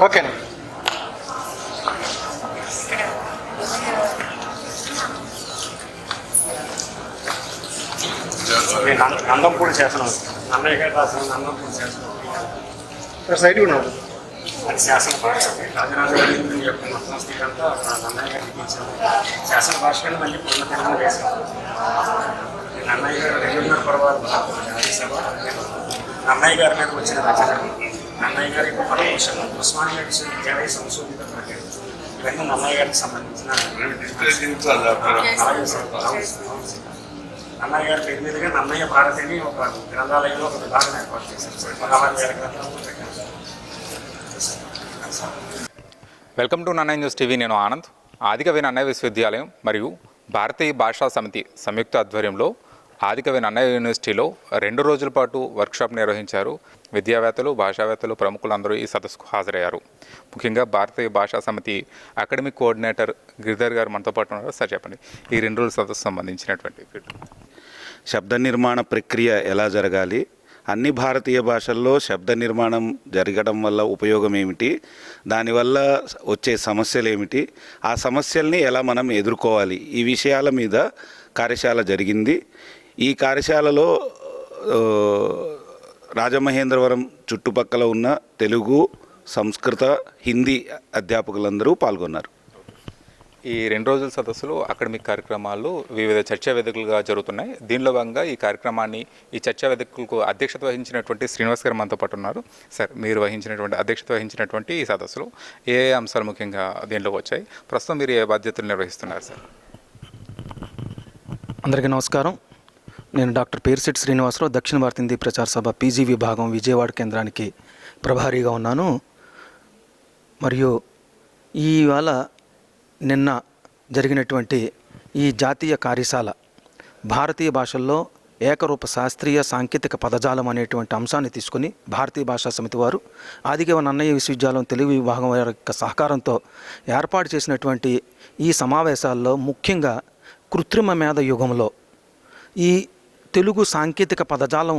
ఓకేనా నేను నంద- నందంపూడి శాసనం అన్నయ్య గారు రాసిన శాసనం సైడ్ ఉన్నాడు అది శాసన భాష. రాజరాజ గారి యొక్క మొత్తం స్థితి అంతా అన్నయ్య గారికి ఇచ్చాను శాసన భాషలో మళ్ళీ పూర్ణ తెలుగు వేశాను నేను అన్నయ్య గారు రెండున్నర పర్వాలు రాజ్యసభ అన్నయ్య గారి మీద వచ్చిన రచన అన్నయ్య గారి పరమేశ్వరం పరమోషం ఉస్మానియా విశ్వవిద్యాలయ సంశోధిత ప్రకటన ఇవన్నీ అన్నయ్య గారికి సంబంధించిన అలాగే అన్నయ్య గారి పేరు మీదుగా నన్నయ్య భారతిని ఒక గ్రంథాలయంలో ఒక విభాగం ఏర్పాటు చేశారు. Sir welcome to Nannaya news TV. నేను ఆనంద్. ఆదికవి నన్నయ్య విశ్వవిద్యాలయం మరియు భారతీయ భాషా సమితి సంయుక్త ఆధ్వర్యంలో ఆదికవి నన్నయ్య యూనివర్సిటీలో రెండు రోజుల పాటు వర్క్షాప్ నిర్వహించారు. విద్యావేత్తలు భాషావేత్తలు ప్రముఖులందరూ ఈ సదస్సుకు హాజరయ్యారు. ముఖ్యంగా భారతీయ భాషా సమితి అకాడమిక్ కోఆర్డినేటర్ గిరిధర్ గారు మనతో పాటు ఉన్నారు. సార్ చెప్పండి. ఈ రెండు రోజుల సదస్సు సంబంధించినటువంటి శబ్ద నిర్మాణ ప్రక్రియ ఎలా జరగాలి? అన్ని భారతీయ భాషల్లో శబ్ద నిర్మాణం జరగడం వల్ల ఉపయోగం ఏమిటి? దానివల్ల వచ్చే సమస్యలు ఏమిటి? ఆ సమస్యల్ని ఎలా మనం ఎదుర్కోవాలి? ఈ విషయాల మీద కార్యశాల జరిగింది. ఈ కార్యశాలలో రాజమహేంద్రవరం చుట్టుపక్కల ఉన్న తెలుగు సంస్కృత హిందీ అధ్యాపకులందరూ పాల్గొన్నారు. ఈ రెండు రోజుల సదస్సులు అకాడమిక్ కార్యక్రమాలు వివిధ చర్చా వేదికలుగా జరుగుతున్నాయి. దీనిలో భాగంగా ఈ కార్యక్రమాన్ని ఈ చర్చా వేదికలకు అధ్యక్షత వహించినటువంటి శ్రీనివాస్ గారు మనతో పాటు ఉన్నారు. సార్ మీరు వహించినటువంటి అధ్యక్షత వహించినటువంటి ఈ సదస్సులు ఏ ఏ అంశాలు ముఖ్యంగా దీనిలో వచ్చాయి? ప్రస్తుతం మీరు ఏ బాధ్యతలు నిర్వహిస్తున్నారు సార్? అందరికీ నమస్కారం. నేను డాక్టర్ పేర్సిటి శ్రీనివాసరావు దక్షిణ భారత హిందీ ప్రచార సభ పీజీ విభాగం విజయవాడ కేంద్రానికి ప్రభారీగా ఉన్నాను. మరియు ఇవాళ నిన్న జరిగినటువంటి ఈ జాతీయ కార్యశాల భారతీయ భాషల్లో ఏకరూప శాస్త్రీయ సాంకేతిక పదజాలం అనేటువంటి అంశాన్ని తీసుకుని భారతీయ భాషా సమితి వారు ఆదిగవ నన్నయ్య విశ్వవిద్యాలయం తెలుగు విభాగం వారి యొక్క సహకారంతో ఏర్పాటు చేసినటువంటి ఈ సమావేశాల్లో ముఖ్యంగా కృత్రిమ మేధ యుగంలో ఈ తెలుగు సాంకేతిక పదజాలం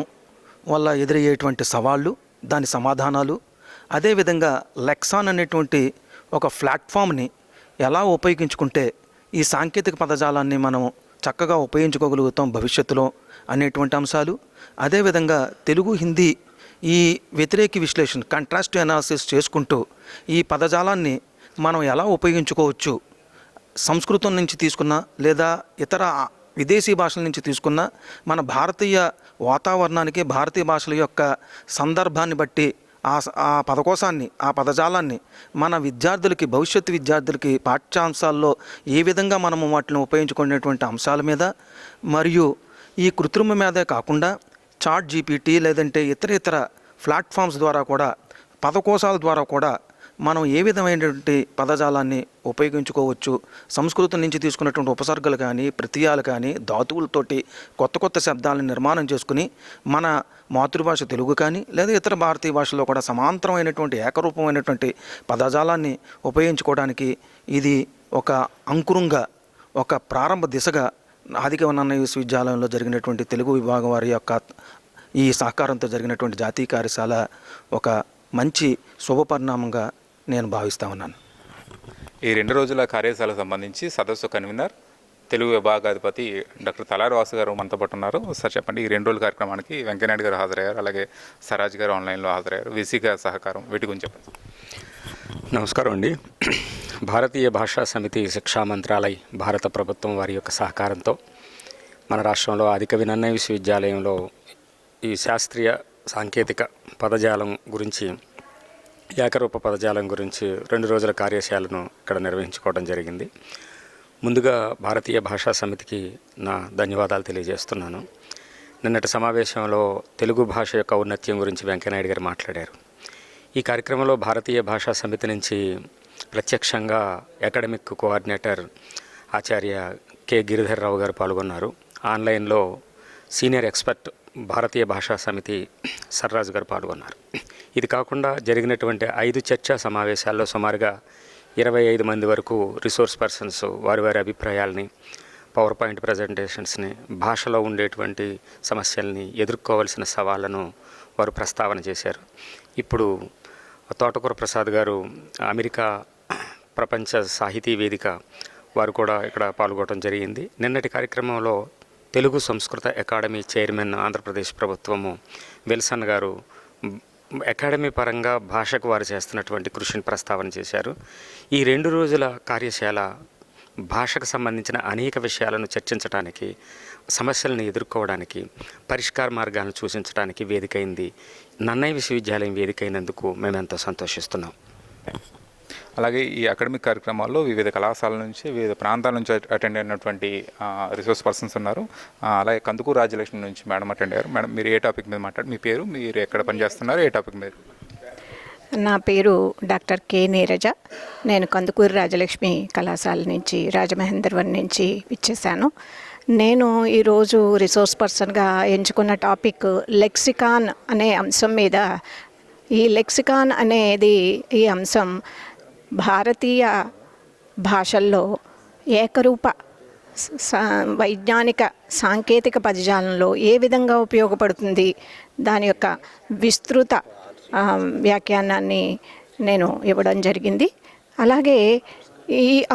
వల్ల ఎదురయ్యేటువంటి సవాళ్ళు దాని సమాధానాలు అదేవిధంగా లెక్సాన్ అనేటువంటి ఒక ప్లాట్ఫామ్ని ఎలా ఉపయోగించుకుంటే ఈ సాంకేతిక పదజాలాన్ని మనం చక్కగా ఉపయోగించుకోగలుగుతాం భవిష్యత్తులో అనేటువంటి అంశాలు. అదేవిధంగా తెలుగు హిందీ ఈ వ్యతిరేక విశ్లేషణ కంట్రాస్ట్ అనాలిసిస్ చేసుకుంటూ ఈ పదజాలాన్ని మనం ఎలా ఉపయోగించుకోవచ్చు సంస్కృతం నుంచి తీసుకున్న లేదా ఇతర విదేశీ భాషల నుంచి తీసుకున్న మన భారతీయ వాతావరణానికి భారతీయ భాషల యొక్క సందర్భాన్ని బట్టి ఆ ఆ పదకోశాన్ని ఆ పదజాలాన్ని మన విద్యార్థులకి భవిష్యత్తు విద్యార్థులకి పాఠ్యాంశాల్లో ఏ విధంగా మనము వాటిని ఉపయోగించుకునేటువంటి అంశాల మీద మరియు ఈ కృత్రిమ మీదే కాకుండా చాట్ జీపీటీ లేదంటే ఇతర ఇతర ప్లాట్ఫామ్స్ ద్వారా కూడా పదకోశాల ద్వారా కూడా మనం ఏ విధమైనటువంటి పదజాలాన్ని ఉపయోగించుకోవచ్చు? సంస్కృతం నుంచి తీసుకున్నటువంటి ఉపసర్గలు కానీ ప్రత్యయాలు కానీ ధాతువులతోటి కొత్త కొత్త శబ్దాలను నిర్మాణం చేసుకుని మన మాతృభాష తెలుగు కానీ లేదా ఇతర భారతీయ భాషలో కూడా సమాంతరమైనటువంటి ఏకరూపమైనటువంటి పదజాలాన్ని ఉపయోగించుకోవడానికి ఇది ఒక అంకురంగా ఒక ప్రారంభ దిశగా ఆదికవనన్న విశ్వవిద్యాలయంలో జరిగినటువంటి తెలుగు విభాగం వారి యొక్క ఈ సహకారంతో జరిగినటువంటి జాతీయ కార్యశాల ఒక మంచి శుభపరిణామంగా నేను భావిస్తా ఉన్నాను. ఈ రెండు రోజుల కార్యశాలకు సంబంధించి సదస్సు కన్వీనర్ తెలుగు విభాగాధిపతి డాక్టర్ తలారి వాసు గారు మనతో పాటు ఉన్నారు. సార్ చెప్పండి ఈ రెండు రోజుల కార్యక్రమానికి వెంకయ్యనాయుడు గారు హాజరయ్యారు అలాగే సరాజ్ గారు ఆన్లైన్లో హాజరయ్యారు. విసి గారి సహకారం వీటి గురించి చెప్పండి. నమస్కారం అండి. భారతీయ భాషా సమితి శిక్షా మంత్రాలయ్ భారత ప్రభుత్వం వారి యొక్క సహకారంతో మన రాష్ట్రంలో అధిక వినన్నయ విశ్వవిద్యాలయంలో ఈ శాస్త్రీయ సాంకేతిక పదజాలం గురించి ఏకరూప పదజాలం గురించి రెండు రోజుల కార్యశాలను ఇక్కడ నిర్వహించుకోవడం జరిగింది. ముందుగా భారతీయ భాషా సమితికి నా ధన్యవాదాలు తెలియజేస్తున్నాను. నిన్నటి సమావేశంలో తెలుగు భాష యొక్క ఔన్నత్యం గురించి వెంకయ్యనాయుడు గారు మాట్లాడారు. ఈ కార్యక్రమంలో భారతీయ భాషా సమితి నుంచి ప్రత్యక్షంగా అకాడమిక్ కోఆర్డినేటర్ ఆచార్య కె గిరిధర్రావు గారు పాల్గొన్నారు. ఆన్లైన్లో సీనియర్ ఎక్స్పర్ట్ భారతీయ భాషా సమితి సర్రాజు గారు పాల్గొన్నారు. ఇది కాకుండా జరిగినటువంటి ఐదు చర్చా సమావేశాల్లో సుమారుగా ఇరవై ఐదు మంది వరకు రిసోర్స్ పర్సన్స్ వారి వారి అభిప్రాయాల్ని పవర్ పాయింట్ ప్రజెంటేషన్స్ని భాషలో ఉండేటువంటి సమస్యల్ని ఎదుర్కోవాల్సిన సవాళ్ళను వారు ప్రస్తావన చేశారు. ఇప్పుడు తోటకూర ప్రసాద్ గారు అమెరికా ప్రపంచ సాహితీ వేదిక వారు కూడా ఇక్కడ పాల్గొనడం జరిగింది. నిన్నటి కార్యక్రమంలో తెలుగు సంస్కృత అకాడమీ చైర్మన్ ఆంధ్రప్రదేశ్ ప్రభుత్వము విల్సన్ గారు అకాడమీ పరంగా భాషకు వారు చేస్తున్నటువంటి కృషిని ప్రస్తావన చేశారు. ఈ రెండు రోజుల కార్యశాల భాషకు సంబంధించిన అనేక విషయాలను చర్చించడానికి సమస్యలను ఎదుర్కోవడానికి పరిష్కార మార్గాలను సూచించడానికి వేదికైంది నన్నయ్య విశ్వవిద్యాలయం వేదికైనందుకు మేము ఎంతో సంతోషిస్తున్నాం. అలాగే ఈ అకాడమిక్ కార్యక్రమాల్లో వివిధ కళాశాల నుంచి వివిధ ప్రాంతాల నుంచి అటెండ్ అయినటువంటి రిసోర్స్ పర్సన్స్ ఉన్నారు. అలాగే కందుకూరు రాజ్యలక్ష్మి నుంచి మేడం అటెండ్ అయ్యారు. మేడం మీరు ఏ టాపిక్ మీద మాట్లాడు మీ పేరు మీరు ఎక్కడ పనిచేస్తున్నారు ఏ టాపిక్ మీద? నా పేరు డాక్టర్ కె నీరజ. నేను కందుకూరు రాజలక్ష్మి కళాశాల నుంచి రాజమహేంద్రవరం నుంచి ఇచ్చేసాను నేను ఈరోజు రిసోర్స్ పర్సన్గా ఎంచుకున్న టాపిక్ లెక్సికాన్ అనే అంశం మీద. ఈ లెక్సికాన్ అనేది ఈ అంశం భారతీయ భాషల్లో ఏకరూప సా వైజ్ఞానిక సాంకేతిక పదజాలంలో ఏ విధంగా ఉపయోగపడుతుంది? దాని యొక్క విస్తృత వ్యాఖ్యానాన్ని నేను ఇవ్వడం జరిగింది. అలాగే ఈ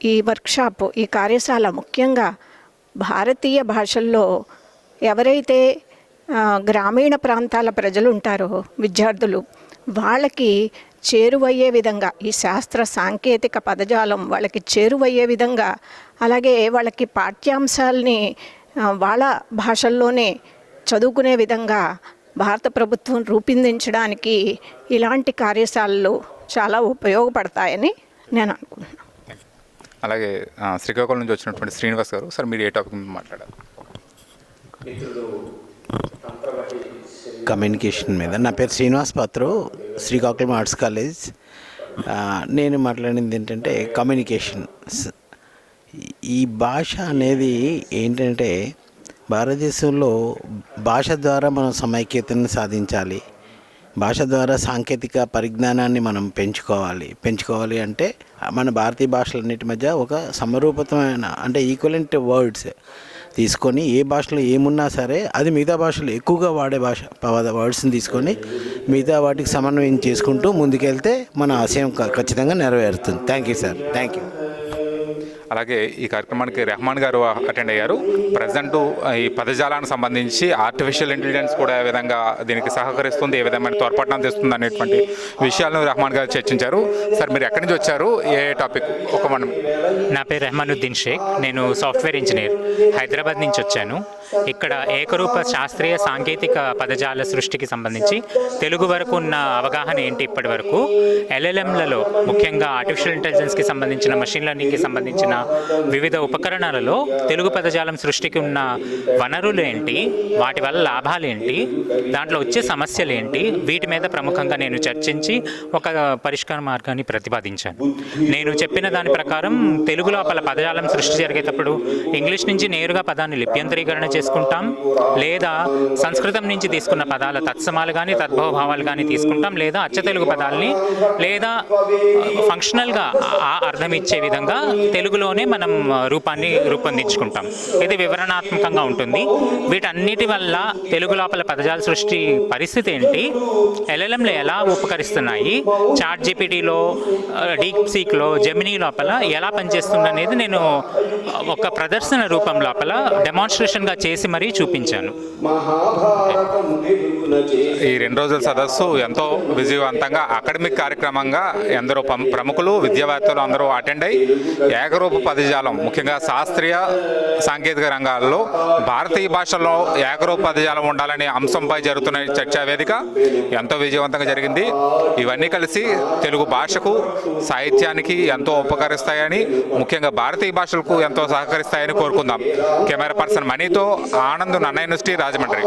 ఈ వర్క్షాప్ ఈ కార్యశాల ముఖ్యంగా భారతీయ భాషల్లో ఎవరైతే గ్రామీణ ప్రాంతాల ప్రజలు ఉంటారో విద్యార్థులు వాళ్ళకి చేరువయ్యే విధంగా ఈ శాస్త్ర సాంకేతిక పదజాలం వాళ్ళకి చేరువయ్యే విధంగా అలాగే వాళ్ళకి పాఠ్యాంశాలని వాళ్ళ భాషల్లోనే చదువుకునే విధంగా భారత ప్రభుత్వం రూపొందించడానికి ఇలాంటి కార్యశాలలు చాలా ఉపయోగపడతాయని నేను అనుకుంటున్నాను. అలాగే శ్రీకాకుళం నుంచి వచ్చినటువంటి శ్రీనివాస్ గారు సార్ మీరు ఏ టాపిక్ మీద మాట్లాడారు? కమ్యూనికేషన్ మీద. నా పేరు శ్రీనివాస్ పాత్రు శ్రీకాకుళం ఆర్ట్స్ కాలేజ్. నేను మాట్లాడింది ఏంటంటే కమ్యూనికేషన్. స- ఈ భాష అనేది ఏంటంటే భారతదేశంలో భాష ద్వారా మనం సమైక్యతను సాధించాలి. భాష ద్వారా సాంకేతిక పరిజ్ఞానాన్ని మనం పెంచుకోవాలి. పెంచుకోవాలి అంటే మన భారతీయ భాషలన్నిటి మధ్య ఒక సమరూపతమైన అంటే ఈక్వలెంట్ వర్డ్స్ తీసుకొని ఏ భాషలో ఏమున్నా సరే అది మిగతా భాషలో ఎక్కువగా వాడే భాష వర్డ్స్ని తీసుకొని మిగతా వాటికి సమన్వయం చేసుకుంటూ ముందుకెళ్తే మన ఆశయం ఖచ్చితంగా నెరవేరుతుంది. Thank you sir. Thank you అలాగే ఈ కార్యక్రమానికి రెహమాన్ గారు అటెండ్ అయ్యారు. ప్రజెంట్ ఈ పదజాలానికి సంబంధించి ఆర్టిఫిషియల్ ఇంటెలిజెన్స్ కూడా ఏ విధంగా దీనికి సహకరిస్తుంది ఏ విధమైన తోడ్పాటున తెస్తుంది అనేటువంటి విషయాలను రెహమాన్ గారు చర్చించారు. సార్ మీరు ఎక్కడి నుంచి వచ్చారు? ఏ టాపిక్ ఒక మనం నా పేరు రెహమానుద్దీన్ షేక్. నేను సాఫ్ట్వేర్ ఇంజనీర్ హైదరాబాద్ నుంచి వచ్చాను. ఇక్కడ ఏకరూప శాస్త్రీయ సాంకేతిక పదజాల సృష్టికి సంబంధించి తెలుగు వరకు ఉన్న అవగాహన ఏంటి ఇప్పటి వరకు? ఎల్ఎల్ఎంలలో ముఖ్యంగా ఆర్టిఫిషియల్ ఇంటెలిజెన్స్కి సంబంధించిన మషిన్ లెర్నింగ్కి సంబంధించిన వివిధ ఉపకరణాలలో తెలుగు పదజాలం సృష్టికి ఉన్న వనరులు ఏంటి వాటి వల్ల లాభాలు ఏంటి దాంట్లో వచ్చే సమస్యలు ఏంటి వీటి మీద ప్రముఖంగా నేను చర్చించి ఒక పరిష్కార మార్గాన్ని ప్రతిపాదించాను. నేను చెప్పిన దాని ప్రకారం తెలుగు లోపల పదజాలం సృష్టి జరిగేటప్పుడు ఇంగ్లీష్ నుంచి నేరుగా పదాన్ని లిప్యంతరీకరణ చేసుకుంటాం లేదా సంస్కృతం నుంచి తీసుకున్న పదాల తత్సమాలు కానీ తద్భవభావాలు కానీ తీసుకుంటాం లేదా అచ్చ తెలుగు పదాలని లేదా ఫంక్షనల్గా ఆ అర్థం ఇచ్చే విధంగా తెలుగులో తెలుగులోనే మనం రూపాన్ని రూపొందించుకుంటాం. ఇది వివరణాత్మకంగా ఉంటుంది. వీటన్నిటి వల్ల తెలుగు లోపల పదజాల సృష్టి పరిస్థితి ఏంటి? ఎల్ఎల్ఎంలు ఎలా ఉపకరిస్తున్నాయి? చాట్ జీపీటీలో డీప్ సీక్లో జెమినీ లోపల ఎలా పనిచేస్తుంది అనేది నేను ఒక ప్రదర్శన రూపం లోపల డెమాన్స్ట్రేషన్గా చేసి మరీ చూపించాను. ఈ రెండు రోజుల సదస్సు ఎంతో విజయవంతంగా అకాడమిక్ కార్యక్రమంగా ఎందరో పం- ప్రముఖులు విద్యావేత్తలు అందరూ అటెండ్ అయ్యి ఏకరూప పదజాలం ముఖ్యంగా శాస్త్రీయ సాంకేతిక రంగాల్లో భారతీయ భాషలో ఏకరూప పదజాలం ఉండాలనే అంశంపై జరుగుతున్న చర్చా వేదిక ఎంతో విజయవంతంగా జరిగింది. ఇవన్నీ కలిసి తెలుగు భాషకు సాహిత్యానికి ఎంతో ఉపకరిస్తాయని ముఖ్యంగా భారతీయ భాషలకు ఎంతో సహకరిస్తాయని కోరుకుందాం. కెమెరా పర్సన్ మనీతో ఆనంద్ నన్న యూనివర్సిటీ రాజమండ్రి.